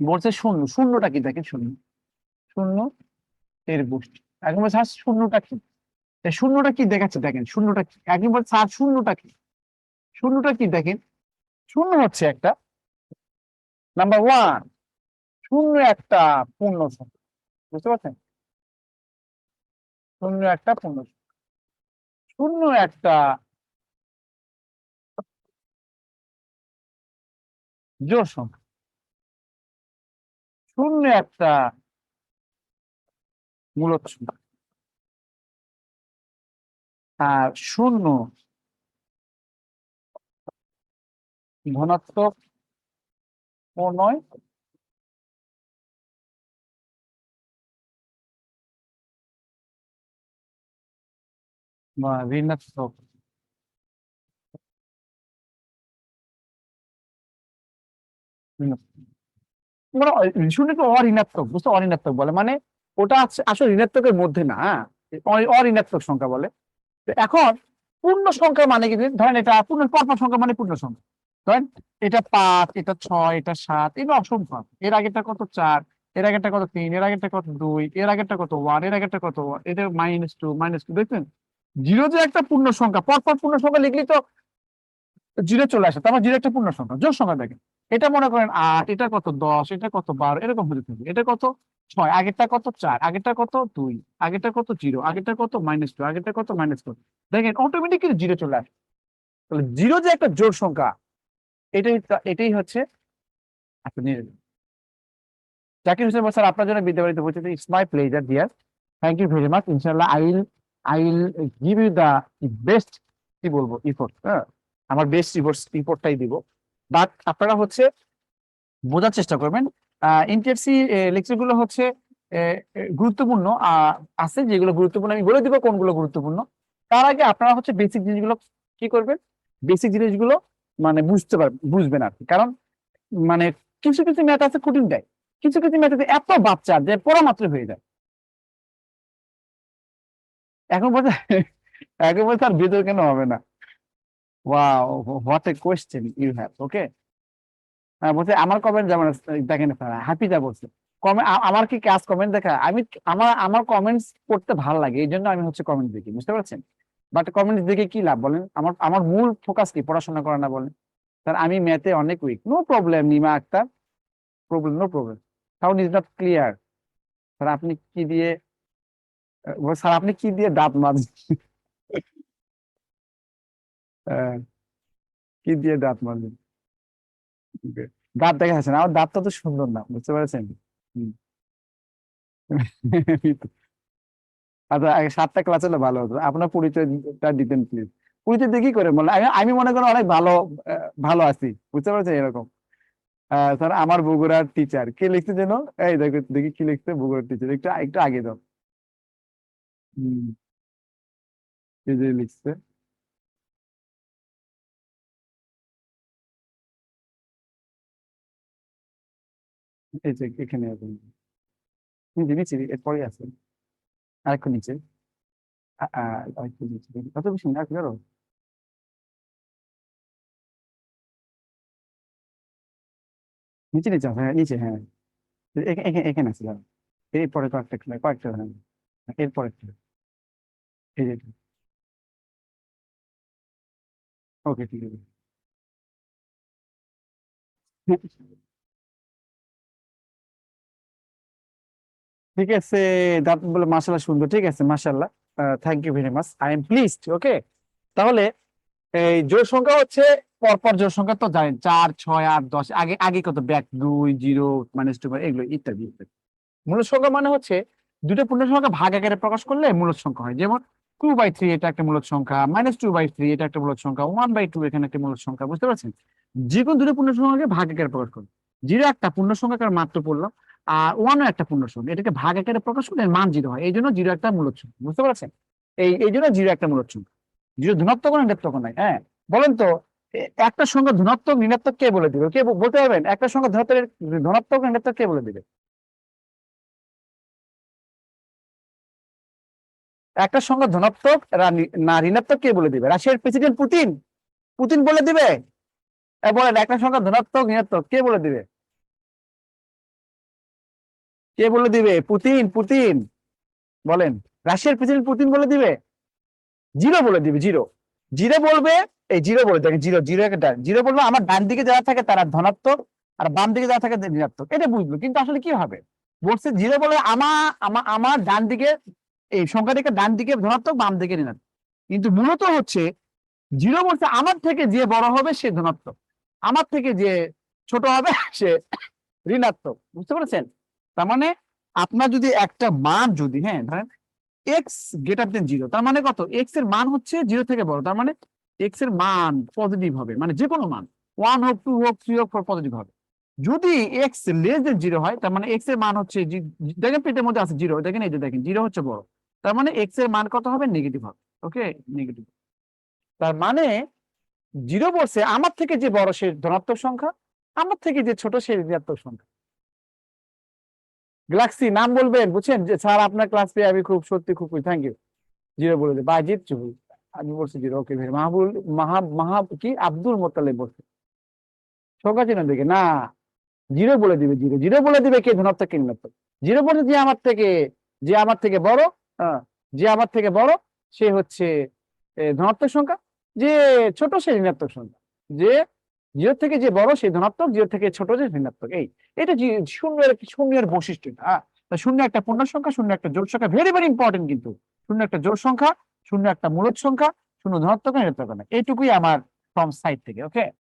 বলছে শূন্য, শূন্যটা কি দেখেন শূন্য? শূন্য, এর গোষ্ঠী। এখন বলছে স্যার শূন্যটা কি? শূন্যটা কি দেখাচ্ছে দেখেন, শূন্যটা কি? একজন বলছে স্যার শূন্যটা কি? শূন্যটা কি দেখেন? শূন্য হচ্ছে একটা নাম্বার ওয়ান শূন্য একটা পূর্ণ সংখ্যা। বুঝতে পারছেন? শূন্য একটা পূর্ণ সংখ্যা। শূন্য একটা জোড় সংখ্যা। শূন্য একটা মূলত আর শূন্য ধনাত্মক ও নয়। বা ঋণাত্মক। ঋণাত্মক। মানে অ- শূন্যকে অঋণাত্মক, বুঝতে অঋণাত্মক বলে মানে ওটা আসলে ঋণাত্মকের মধ্যে না হ্যাঁ? অঋণাত্মক সংখ্যা বলে। এখন, পূর্ণ সংখ্যা মানে কি? ধরেন এটা পূর্ণ পরপর সংখ্যা মানে পূর্ণ সংখ্যা। ধরেন, এটা পাঁচ, এটা ছয়, এটা সাত, এটা অসংখ্য। এর আগেরটা কত চার, এর আগেরটা কত তিন, এর আগেরটা কত দুই, এর আগেরটা কত ওয়ানের আগেরটা কত এটা মাইনাস টু মাইনাস টু দেখছেন? জিরো যে একটা পূর্ণ সংখ্যা, পরপর পূর্ণ সংখ্যা লিখলেই তো জিরো চলে আসে। তারপর জিরো একটা পূর্ণ সংখ্যা জোর সংখ্যা দেখেন। এটা মনে করেন আট, এটা কত দশ, এটা কত বারো, এরকম হতে থাকবে এটা কত ছয়, আগেরটা কত চার, আগেরটা কত দুই, আগেরটা কত জিরো, আগেরটা কত মাইনাস টু আগেরটা কত মাইনাস টু দেখেন অটোমেটিক্যালি জিরো চলে আসে। তাহলে জিরো যে একটা জোড় সংখ্যা, এটাই এটাই হচ্ছে আপনি জাকির হোসেন স্যার, আপনার জন্য বিদ্যাবাড়িতে পৌঁছতে it's my pleasure dear thank you very much ইনশাল্লাহ I will I will give you the best কি বলব ইফোর্ট হ্যাঁ? আমার বেস্ট রিপোর্ট রিপোর্টটাই দিব। বাট আপনারা হচ্ছে বোঝার চেষ্টা করবেন এনটিএফসি লেকচারগুলো হচ্ছে গুরুত্বপূর্ণ আছে যেগুলো গুরুত্বপূর্ণ, আমি বলে দিব কোনগুলো গুরুত্বপূর্ণ। তার আগে আপনারা হচ্ছে বেসিক জিনিসগুলো কি করবেন? বেসিক জিনিসগুলো মানে বুঝতে পারবেন বুঝবেন আর কি কারণ মানে কিছু কিছু ম্যাথ আছে কঠিন দেয়। কিছু কিছু ম্যাথ এত বাচ্চা যে পড়া মাত্র হয়ে যায়। এখন বলছে এখন বলছে আর ভিতর কেন হবে না? Wow what a question you have okay হ্যাঁ বলছে, আমার কমেন্ট যেমন দেখেন হ্যাপিটা বলছে। কমেন্ট আমার কি কাজ কমেন্ট দেখা, আমি, আমার আমার কমেন্টস পড়তে ভালো লাগে, এই জন্য আমি হচ্ছে কমেন্ট দেখি, বুঝতে পারছেন? বাট কমেন্টস দেখে কি লাভ বলেন? আমার আমার মূল ফোকাস কি, পড়াশোনা করা না বলেন? স্যার আমি ম্যাথে অনেক week no problem Nima Akhtar problem no problem sound is not clear sir আপনি কি দিয়ে স্যার আপনি কি দিয়ে দাঁত মাজেন? কি দিয়ে দাঁত মাজেন দাঁত দেখা যাচ্ছে না, আমার দাঁতটা তো সুন্দর না, বুঝতে পেরেছেন। আচ্ছা আগে সাতটা ক্লাস হলে ভালো হতো, আপনার পরিচয়টা দিতেন প্লিজ পরিচয় দিয়ে কি করে বলেন আমি মনে করি অনেক ভালো ভালো আছি, বুঝতে পারছেন এরকম? স্যার আমার বগুড়ার টিচার কে লিখছে যেন? এই দেখো, দেখি কি লিখছে বগুড়ার টিচার একটু একটু আগে দাও লিখছে। এই যে এখানে নিচে, এরপরে আছে। আরেকটু নিচে। আরেকটু নিচে। কত বেশি না আরও নিচে নিচে হ্যাঁ নিচে হ্যাঁ। এখানে আছে, দাঁড়াও। এরপরে কয়েকটা কয়েকটা হ্যাঁ এরপরে এই যে ওকে, ঠিক আছে। ঠিক আছে, দাঁত বলে মাশাল্লাহ সুন্দর, ঠিক আছে মাশাল্লাহ thank you very much I am pleased okay তাহলে, এই জোড় সংখ্যা হচ্ছে, পরপর জোড় সংখ্যা তো জানেন, চার, ছয়, আট, দশ, আগে আগে কত? ব্যাক দুই, জিরো মাইনাস টু এগুলো ইত্যাদি ইত্যাদি। মূল সংখ্যা মানে হচ্ছে, দুটো পূর্ণ সংখ্যা ভাগ আকারে প্রকাশ করলে মূলত সংখ্যা হয়। যেমন টু বাই থ্রি এটা একটা মূলত সংখ্যা মাইনাস টু বাই থ্রি এটা একটা মূলত সংখ্যা ওয়ান বাই টু এখানে একটা মূলত সংখ্যা, বুঝতে পারছেন? যে কোনো দুটো পূর্ণ সংখ্যাকে ভাগ আকারে প্রকাশ করুন। জিরো একটা পূর্ণ সংখ্যাকে মাত্র পড়লাম আর ওয়ানও একটা পূর্ণ সংখ্যা এটাকে ভাগ আকারে প্রকাশ করলে মান জিরো হয়। এই জন্য জিরো একটা মূলত সংখ্যা বুঝতে পারছেন? এই এই জন্য জিরো একটা মূলত সংখ্যা জিরো ধনাত্মক না ঋণাত্মক নয় হ্যাঁ? বলেন তো একটা সংখ্যা ধনাত্মক, ঋণাত্মক কে বলে দিবে? কে বলতে পারবেন? একটা সংখ্যা ধনাত্মক ধনাত্মক, ঋণাত্মক কে বলে দিবে? একটা সংখ্যা ধনাত্মক না ঋণাত্মক কে বলে দিবে? রাশিয়ার প্রেসিডেন্ট পুতিন। পুতিন বলে দিবে? বলেন, একটা সংখ্যা ধনাত্মক, ঋণাত্মক কে বলে দিবে? কে বলে দিবে? Putin Putin. বলেন, রাশিয়ার প্রেসিডেন্ট পুতিন বলে দিবে? জিরো বলে দিবে, জিরো। জিরো বলবে, এই জিরো বলে, দেখেন, জিরো জিরো একটা জিরো বলবে, আমার ডান দিকে যারা থাকে তারা ধনাত্মক, আর বাম দিকে যারা থাকে ঋণাত্মক। এটা বুঝলো, কিন্তু আসলে কি হবে? বলছে, জিরো বলে আমার আমার আমার ডান দিকে, এই সংখ্যা থেকে ডান দিকে ধনাত্মক, বাম দিকে ঋণাত্মক। কিন্তু মূলত হচ্ছে, জিরো বলছে, আমার থেকে যে বড় হবে সে ধনাত্মক। আমার থেকে যে ছোট হবে সে ঋণাত্মক। বুঝতে পেরেছেন? তার মানে আপনার যদি একটা মান যদি হ্যাঁ ধরেন এক্স গ্রেটার দেন জিরো তার মানে কত? এক্সের মান হচ্ছে জিরো থেকে বড়, তার মানে এক্সের মান পজিটিভ হবে মানে যে কোনো মান ওয়ান হোক টু হোক থ্রি হোক ফোর পজিটিভ হবে। যদি এক্স লেস দেন জিরো হয়, তার মানে এক্সের মান হচ্ছে দেখেন পেটের মধ্যে আছে জিরো দেখেন এই যে দেখেন জিরো হচ্ছে বড়, তার মানে এক্সের মান কত হবে? নেগেটিভ হবে ওকে নেগেটিভ তার মানে জিরো বলছে আমার থেকে যে বড় সে ধনাত্মক সংখ্যা, আমার থেকে যে ছোট সে ঋণাত্মক সংখ্যা। গ্যালাক্সি নাম বলবেন বুঝছেন? যে স্যার আপনার ক্লাস পেয়ে আমি খুব সত্যি খুব থ্যাংক ইউ জিরো বলে দে। বাজিত চুবুল আমি বলছি জিরো। ওকে ভাই। মাহবুল মাহা মাহা কি? আব্দুল মোতালেব বলছে। সংখ্যা চিহ্ন দেখে? না। জিরো বলে দিবে জিরো। জিরো বলে দিবে কে? ধনাত্মক কে ঋণাত্মক জিরো বলে যে আমার থেকে যে আমার থেকে বড় হ্যাঁ, যে আমার থেকে বড় সে হচ্ছে ধনাত্মক সংখ্যা। যে ছোট সে ঋণাত্মক সংখ্যা। যে জিরো থেকে যে বড় সে ধনাত্মক জিরো থেকে ছোট, যে ঋণাত্মক। এই, এটা শূন্য শূন্যের শূন্যের বৈশিষ্ট্য হ্যাঁ শূন্য একটা পূর্ণ সংখ্যা, শূন্য একটা জোর সংখ্যা ভেরি ভেরি ইম্পর্টেন্ট কিন্তু। শূন্য একটা জোর সংখ্যা, শূন্য একটা মূলদ সংখ্যা, শূন্য ধনাত্মক না এইটুকুই আমার ফ্রম সাইড থেকে ওকে